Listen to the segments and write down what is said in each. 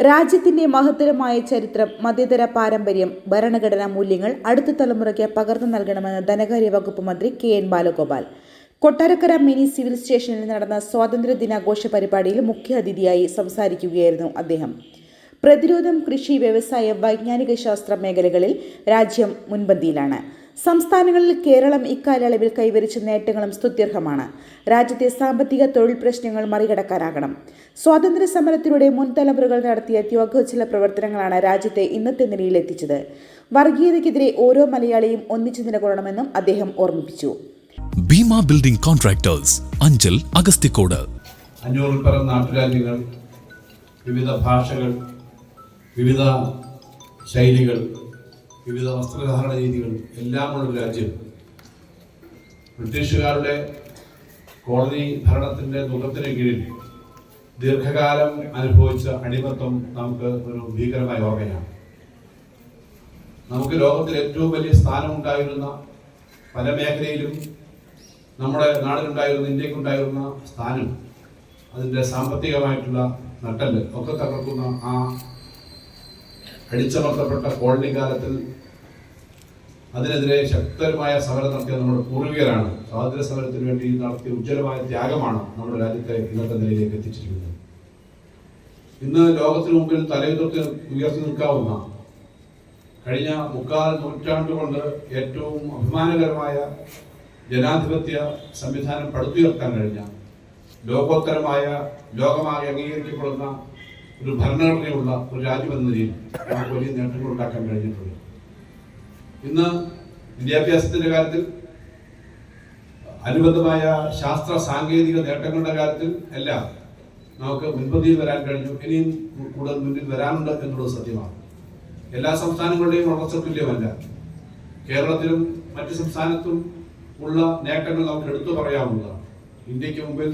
രാജ്യത്തിന്റെ മഹത്തരമായ ചരിത്രം മതേതര പാരമ്പര്യം ഭരണഘടനാ മൂല്യങ്ങൾ അടുത്ത തലമുറയ്ക്ക് പകർന്നു നൽകണമെന്ന് ധനകാര്യ വകുപ്പ് മന്ത്രി K N Balagopal. Kottarakkara mini civil സ്റ്റേഷനിൽ നടന്ന സ്വാതന്ത്ര്യ ദിനാഘോഷ പരിപാടിയിൽ മുഖ്യാതിഥിയായി സംസാരിക്കുകയായിരുന്നു അദ്ദേഹം. പ്രതിരോധം കൃഷി വ്യവസായ വൈജ്ഞാനിക ശാസ്ത്ര മേഖലകളിൽ രാജ്യം മുൻപന്തിയിലാണ്. സംസ്ഥാനങ്ങളിൽ കേരളം ഇക്കാലയളവിൽ കൈവരിച്ച നേട്ടങ്ങളും സ്തുത്യർഹമാണ്. രാജ്യത്തെ സാമ്പത്തിക തൊഴിൽ പ്രശ്നങ്ങൾ മറികടക്കാനാകണം. സ്വാതന്ത്ര്യ സമരത്തിലൂടെ മുൻ തലമുറകൾ നടത്തിയ ത്യാഗോജ്ജല പ്രവർത്തനങ്ങളാണ് രാജ്യത്തെ ഇന്നത്തെ നിലയിലെത്തിച്ചത്. വർഗീയതയ്ക്കെതിരെ ഓരോ മലയാളിയും ഒന്നിച്ചു നിലകൊള്ളണമെന്നും അദ്ദേഹം ഓർമ്മിപ്പിച്ചു. ഭീമ ബിൽഡിംഗ് കോൺട്രാക്ടേഴ്സ് അഞ്ചൽ അഗസ്തിക്കോട് അഞ്ഞൂറിൽ പരം നാട്ടുരാജ്യങ്ങൾ വിവിധ ഭാഷകൾ വിവിധ ശൈലികൾ വിവിധ വസ്ത്രധാരണ രീതികൾ എല്ലാമുള്ള രാജ്യം. ബ്രിട്ടീഷുകാരുടെ കോളനി ഭരണത്തിന്റെ ദുഃഖത്തിന് കീഴിൽ ദീർഘകാലം അനുഭവിച്ച അടിമത്വം നമുക്ക് ഒരു ഭീകരമായ ഓർമ്മയാണ്. നമുക്ക് ലോകത്തിൽ ഏറ്റവും വലിയ സ്ഥാനമുണ്ടായിരുന്ന പല മേഖലയിലും നമ്മുടെ നാടിനുണ്ടായിരുന്ന ഇന്ത്യക്കുണ്ടായിരുന്ന സ്ഥാനം അതിന്റെ സാമ്പത്തികമായിട്ടുള്ള നട്ടൽ ഒക്കെ തകർക്കുന്ന ആ അടിച്ചമർത്തപ്പെട്ട കോളനി കാലത്തിൽ അതിനെതിരെ ശക്തരമായ സമരം നടത്തിയ നമ്മുടെ പൂർവികരാണ്. സ്വാതന്ത്ര്യ സമരത്തിന് വേണ്ടി നടത്തിയ ഉജ്ജ്വലമായ ത്യാഗമാണ് നമ്മുടെ രാജ്യത്തെ ഇന്നത്തെ നിലയിലേക്ക് എത്തിച്ചിരിക്കുന്നത്. ഇന്ന് ലോകത്തിന് മുമ്പിൽ തലയുയർത്തി ഉയർത്തി നിൽക്കാവുന്ന കഴിഞ്ഞ മുക്കാൽ നൂറ്റാണ്ട് കൊണ്ട് ഏറ്റവും അഭിമാനകരമായ ജനാധിപത്യ സംവിധാനം പടുത്തുയർത്താൻ കഴിഞ്ഞ ലോകോത്തരമായ ലോകമായി അംഗീകരിക്കപ്പെടുന്ന ഒരു ഭരണഘടനയുള്ള ഒരു രാജ്യമെന്ന രീതിയിൽ നമുക്ക് വലിയ നേട്ടങ്ങൾ ഉണ്ടാക്കാൻ കഴിഞ്ഞിട്ടുണ്ട്. ഇന്ന് വിദ്യാഭ്യാസത്തിന്റെ കാര്യത്തിൽ അനുബന്ധമായ ശാസ്ത്ര സാങ്കേതിക നേട്ടങ്ങളുടെ കാര്യത്തിൽ എല്ലാം നമുക്ക് മുൻപന്തിയിൽ വരാൻ കഴിഞ്ഞു. ഇനിയും കൂടുതൽ മുന്നിൽ വരാനുണ്ട് എന്നുള്ളത് സത്യമാണ്. എല്ലാ സംസ്ഥാനങ്ങളുടെയും വളർച്ച തുല്യമല്ല. കേരളത്തിലും മറ്റു സംസ്ഥാനത്തും ഉള്ള നേട്ടങ്ങൾ നമുക്ക് എടുത്തു പറയാവുന്നതാണ്. ഇന്ത്യയ്ക്ക് മുമ്പിൽ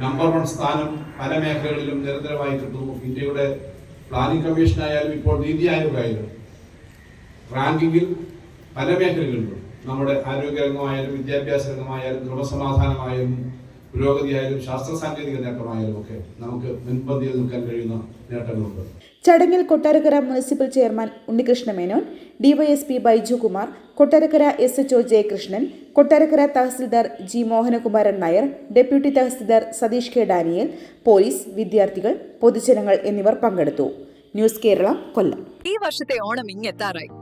നമ്പർ വൺ സ്ഥാനം പല മേഖലകളിലും നിരന്തരമായി കിട്ടുന്നു. ഇന്ത്യയുടെ പ്ലാനിംഗ് കമ്മീഷൻ ആയാലും ഇപ്പോൾ നീതി ആയോഗ് ആയാലും റാങ്കിങ്ങിൽ പല മേഖലകളിലും നമ്മുടെ ആരോഗ്യരംഗമായാലും വിദ്യാഭ്യാസ രംഗമായാലും ക്രമസമാധാനമായാലും പുരോഗതിയായാലും ശാസ്ത്ര സാങ്കേതിക നേട്ടമായാലും ഒക്കെ നമുക്ക് മുൻപന്തിയിൽ നിൽക്കാൻ കഴിയുന്ന നേട്ടങ്ങളുണ്ട്. ചടങ്ങിൽ Kottarakkara municipal chairman Unnikrishna Menon DYSP Baiju Kumar Kottarakkara S HO Jayakrishnan Kottarakkara tahsildar G Mohanakumaran Nair deputy tahsildar Satheesh K Daniel police വിദ്യാർത്ഥികൾ പൊതുജനങ്ങൾ എന്നിവർ പങ്കെടുത്തു. ന്യൂസ് കേരളം കൊല്ലം. ഈ വർഷത്തെ ഓണം ഇങ്ങെത്താറായി.